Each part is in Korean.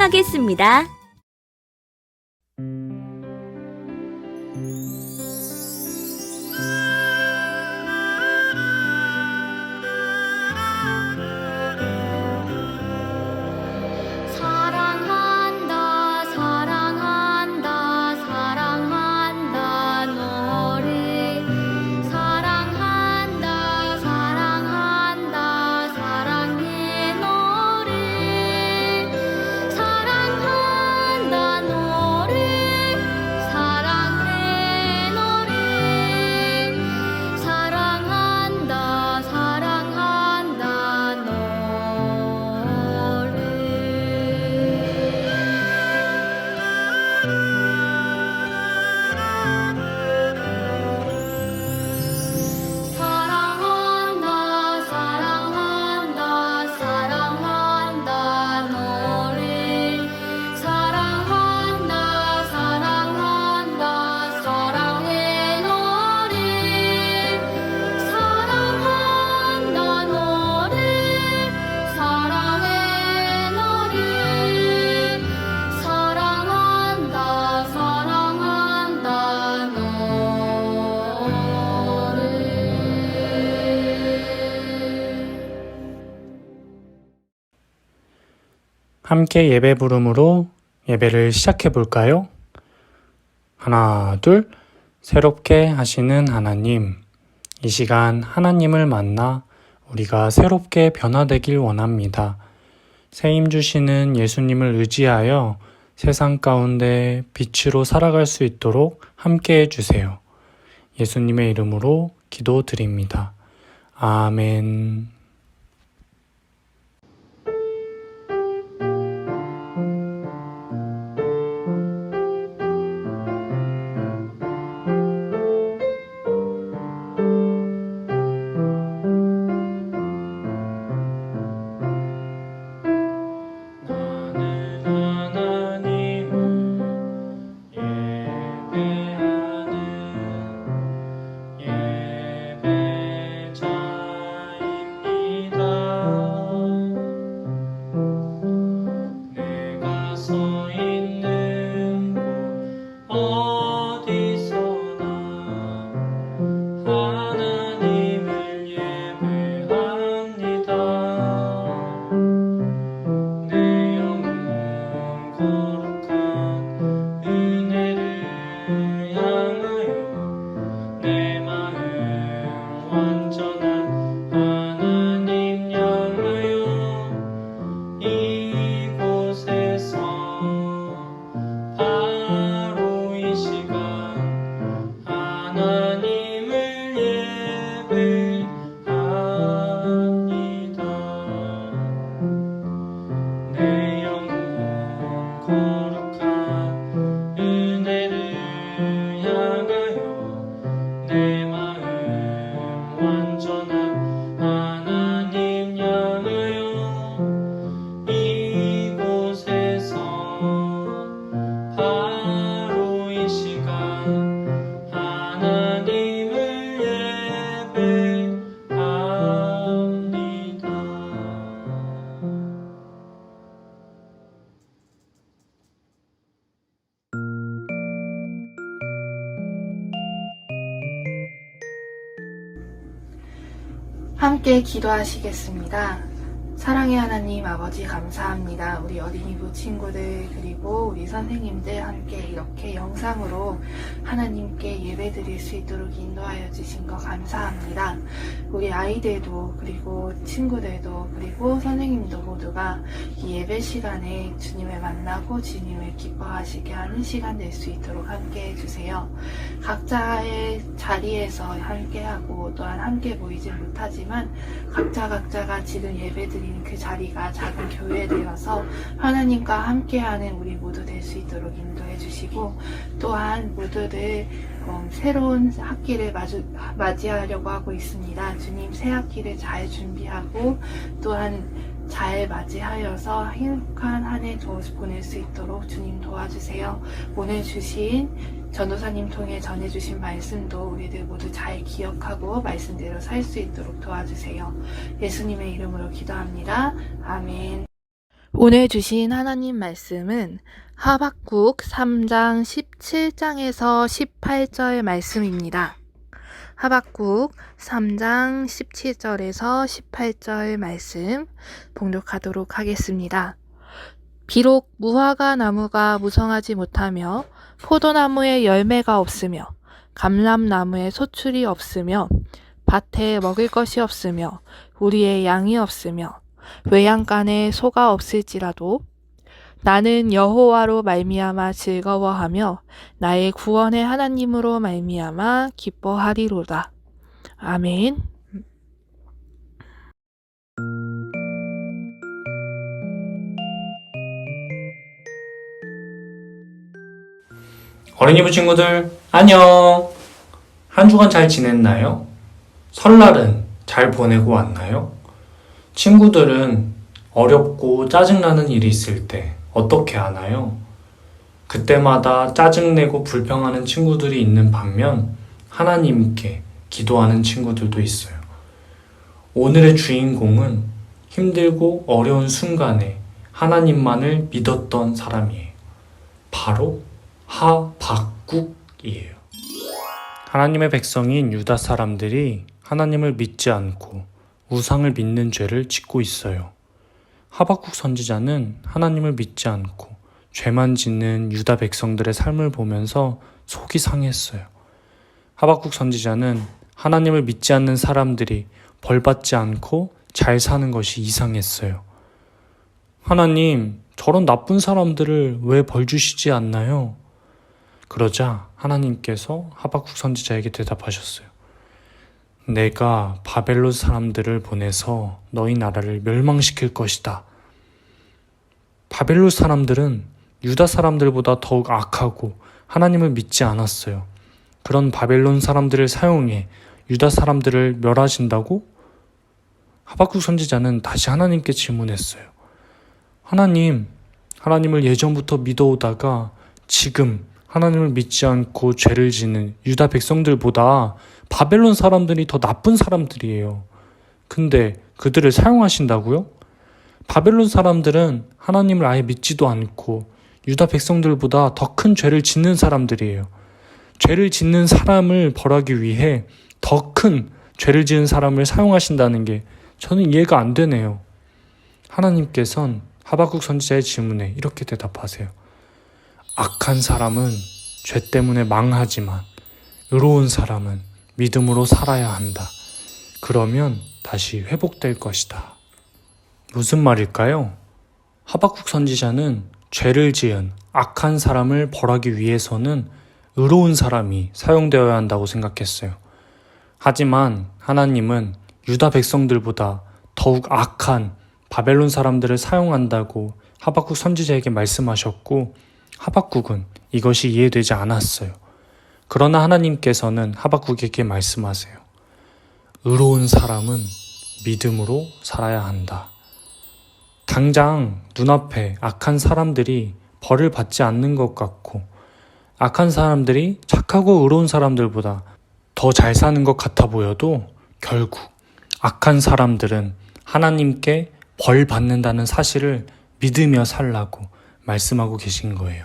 사랑한다 함께 예배 부름으로 예배를 시작해 볼까요? 하나, 둘, 새롭게 하시는 하나님. 이 시간 하나님을 만나 우리가 새롭게 변화되길 원합니다. 새임 주시는 예수님을 의지하여 세상 가운데 빛으로 살아갈 수 있도록 함께 해주세요. 예수님의 이름으로 기도드립니다. 아멘. 함께 기도하시겠습니다. 사랑의 하나님 아버지 감사합니다. 우리 어린이부 친구들 그리고 우리 선생님들 함께 이렇게 영상으로 하나님께 예배 드릴 수 있도록 인도하여 주신 거 감사합니다. 우리 아이들도 그리고 친구들도 그리고 선생님도 모두가 이 예배 시간에 주님을 만나고 주님을 기뻐하시게 하는 시간 될 수 있도록 함께 해주세요. 각자의 자리에서 함께하고 또한 함께 보이지 못하지만 각자 각자가 지금 예배 드리 는 그 자리가 작은 교회 되어서 하나님과 함께하는 우리 모두 될 수 있도록 인도해 주시고 또한 모두들 어, 새로운 학기를 마주, 맞이하려고 하고 있습니다. 주님 새 학기를 잘 준비하고 또한 잘 맞이하여서 행복한 한 해 보낼 수 있도록 주님 도와주세요. 오늘 주신 전도사님 통해 전해주신 말씀도 우리들 모두 잘 기억하고 말씀대로 살 수 있도록 도와주세요. 예수님의 이름으로 기도합니다. 아멘. 오늘 주신 하나님 말씀은 하박국 3장 17장에서 18절 말씀입니다. 하박국 3장 17절에서 18절 말씀 봉독하도록 하겠습니다. 비록 무화과 나무가 무성하지 못하며 포도나무에 열매가 없으며 감람나무에 소출이 없으며 밭에 먹을 것이 없으며 우리의 양이 없으며 외양간에 소가 없을지라도 나는 여호와로 말미암아 즐거워하며 나의 구원의 하나님으로 말미암아 기뻐하리로다. 아멘. 어린이부 친구들, 안녕! 한 주간 잘 지냈나요? 설날은 잘 보내고 왔나요? 친구들은 어렵고 짜증나는 일이 있을 때 어떻게 하나요? 그때마다 짜증내고 불평하는 친구들이 있는 반면 하나님께 기도하는 친구들도 있어요. 오늘의 주인공은 힘들고 어려운 순간에 하나님만을 믿었던 사람이에요. 바로 하박국이에요. 하나님의 백성인 유다 사람들이 하나님을 믿지 않고 우상을 믿는 죄를 짓고 있어요. 하박국 선지자는 하나님을 믿지 않고 죄만 짓는 유다 백성들의 삶을 보면서 속이 상했어요. 하박국 선지자는 하나님을 믿지 않는 사람들이 벌받지 않고 잘 사는 것이 이상했어요. 하나님, 저런 나쁜 사람들을 왜 벌 주시지 않나요? 그러자 하나님께서 하박국 선지자에게 대답하셨어요. 내가 바벨론 사람들을 보내서 너희 나라를 멸망시킬 것이다. 바벨론 사람들은 유다 사람들보다 더욱 악하고 하나님을 믿지 않았어요. 그런 바벨론 사람들을 사용해 유다 사람들을 멸하신다고? 하박국 선지자는 다시 하나님께 질문했어요. 하나님, 하나님을 예전부터 믿어오다가 지금 하나님을 믿지 않고 죄를 짓는 유다 백성들보다 바벨론 사람들이 더 나쁜 사람들이에요. 근데 그들을 사용하신다고요? 바벨론 사람들은 하나님을 아예 믿지도 않고 유다 백성들보다 더 큰 죄를 짓는 사람들이에요. 죄를 짓는 사람을 벌하기 위해 더 큰 죄를 지은 사람을 사용하신다는 게 저는 이해가 안 되네요. 하나님께선 하박국 선지자의 질문에 이렇게 대답하세요. 악한 사람은 죄 때문에 망하지만 의로운 사람은 믿음으로 살아야 한다. 그러면 다시 회복될 것이다. 무슨 말일까요? 하박국 선지자는 죄를 지은 악한 사람을 벌하기 위해서는 의로운 사람이 사용되어야 한다고 생각했어요. 하지만 하나님은 유다 백성들보다 더욱 악한 바벨론 사람들을 사용한다고 하박국 선지자에게 말씀하셨고 하박국은 이것이 이해되지 않았어요. 그러나 하나님께서는 하박국에게 말씀하세요. 의로운 사람은 믿음으로 살아야 한다. 당장 눈앞에 악한 사람들이 벌을 받지 않는 것 같고, 악한 사람들이 착하고 의로운 사람들보다 더 잘 사는 것 같아 보여도 결국 악한 사람들은 하나님께 벌 받는다는 사실을 믿으며 살라고 말씀하고 계신 거예요.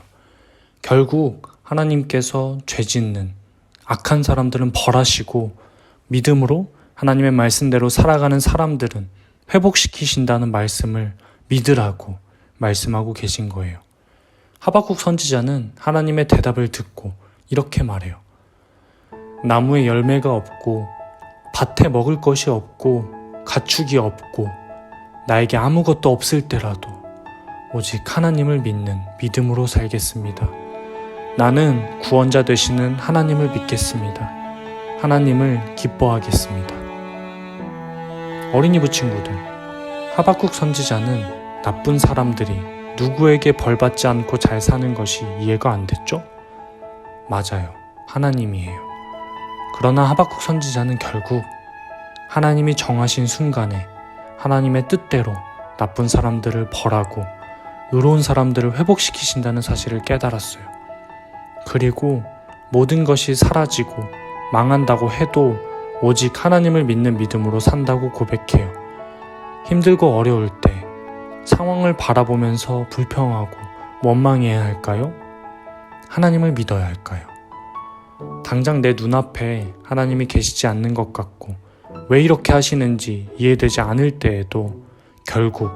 결국 하나님께서 죄 짓는 악한 사람들은 벌하시고 믿음으로 하나님의 말씀대로 살아가는 사람들은 회복시키신다는 말씀을 믿으라고 말씀하고 계신 거예요. 하박국 선지자는 하나님의 대답을 듣고 이렇게 말해요. 나무에 열매가 없고 밭에 먹을 것이 없고 가축이 없고 나에게 아무것도 없을 때라도 오직 하나님을 믿는 믿음으로 살겠습니다. 나는 구원자 되시는 하나님을 믿겠습니다. 하나님을 기뻐하겠습니다. 어린이부 친구들, 하박국 선지자는 나쁜 사람들이 누구에게 벌받지 않고 잘 사는 것이 이해가 안 됐죠? 맞아요. 하나님이에요. 그러나 하박국 선지자는 결국 하나님이 정하신 순간에 하나님의 뜻대로 나쁜 사람들을 벌하고 의로운 사람들을 회복시키신다는 사실을 깨달았어요. 그리고 모든 것이 사라지고 망한다고 해도 오직 하나님을 믿는 믿음으로 산다고 고백해요. 힘들고 어려울 때 상황을 바라보면서 불평하고 원망해야 할까요? 하나님을 믿어야 할까요? 당장 내 눈앞에 하나님이 계시지 않는 것 같고 왜 이렇게 하시는지 이해되지 않을 때에도 결국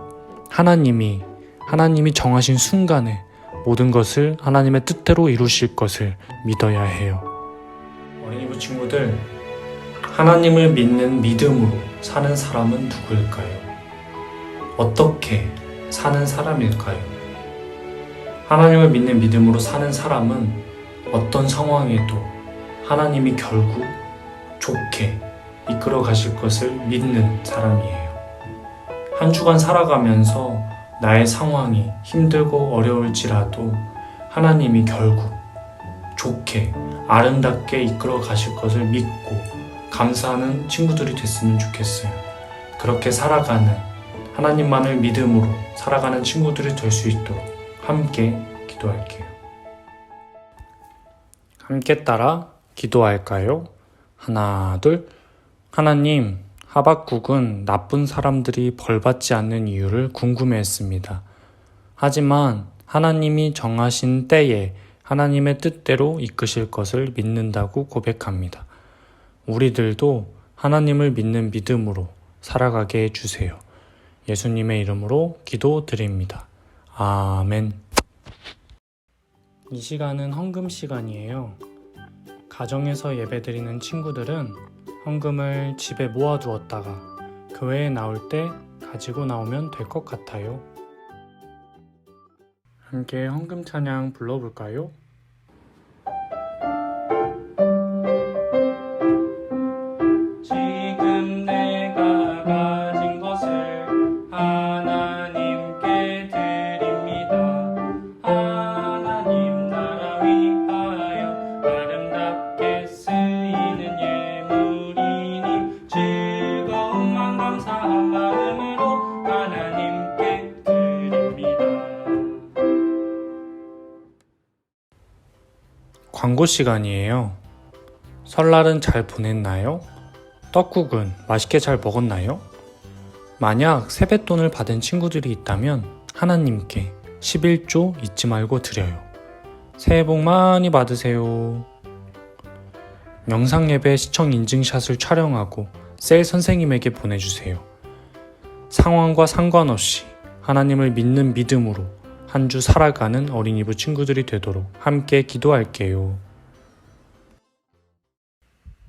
하나님이 하나님이 정하신 순간에 모든 것을 하나님의 뜻대로 이루실 것을 믿어야 해요. 어린이부 친구들, 하나님을 믿는 믿음으로 사는 사람은 누구일까요? 어떻게 사는 사람일까요? 하나님을 믿는 믿음으로 사는 사람은 어떤 상황에도 하나님이 결국 좋게 이끌어 가실 것을 믿는 사람이에요. 한 주간 살아가면서 나의 상황이 힘들고 어려울지라도 하나님이 결국 좋게 아름답게 이끌어 가실 것을 믿고 감사하는 친구들이 됐으면 좋겠어요. 그렇게 살아가는 하나님만을 믿음으로 살아가는 친구들이 될 수 있도록 함께 기도할게요. 함께 따라 기도할까요? 하나, 둘. 하나님, 하박국은 나쁜 사람들이 벌받지 않는 이유를 궁금해했습니다. 하지만 하나님이 정하신 때에 하나님의 뜻대로 이끄실 것을 믿는다고 고백합니다. 우리들도 하나님을 믿는 믿음으로 살아가게 해주세요. 예수님의 이름으로 기도드립니다. 아멘. 이 시간은 헌금 시간이에요. 가정에서 예배드리는 친구들은 헌금을 집에 모아두었다가 교회에 나올 때 가지고 나오면 될 것 같아요. 함께 헌금 찬양 불러볼까요? 광고 시간이에요. 설날은 잘 보냈나요? 떡국은 맛있게 잘 먹었나요? 만약 세뱃돈을 받은 친구들이 있다면 하나님께 11조 잊지 말고 드려요. 새해 복 많이 받으세요. 영상 예배 시청 인증샷을 촬영하고 셀 선생님에게 보내주세요. 상황과 상관없이 하나님을 믿는 믿음으로 한 주 살아가는 어린이부 친구들이 되도록 함께 기도할게요.